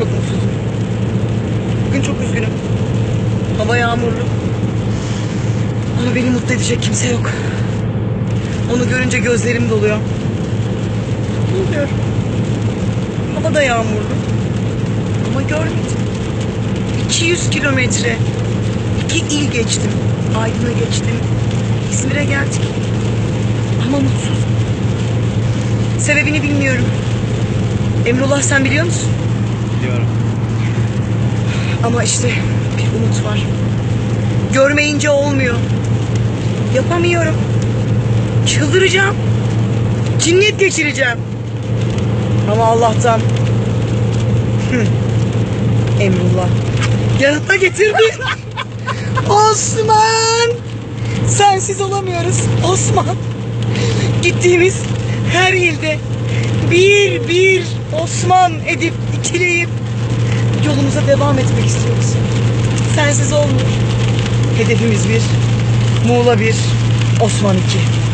çok mutsuzum. Bugün çok üzgünüm. Hava yağmurlu. Ama beni mutlu edecek kimse yok. Onu görünce gözlerim doluyor. Bilmiyorum. Hava da yağmurlu. Ama görmedim. 200 kilometre. iki il geçtim. Aydın'a geçtim. İzmir'e geldik. Ama mutsuz. Sebebini bilmiyorum. Emrullah sen biliyor musun? Biliyorum. Ama işte bir umut var. Görmeyince olmuyor. Yapamıyorum. Çıldıracağım. Cinnet geçireceğim. Ama Allah'tan. Emrullah. Yanıtla getirdi. Osman. Sensiz olamıyoruz. Osman. Gittiğimiz her ilde bir bir Osman edip ikileyip yolumuza devam etmek istiyoruz. Sensiz olmuyor. Hedefimiz bir, Muğla bir, Osman iki.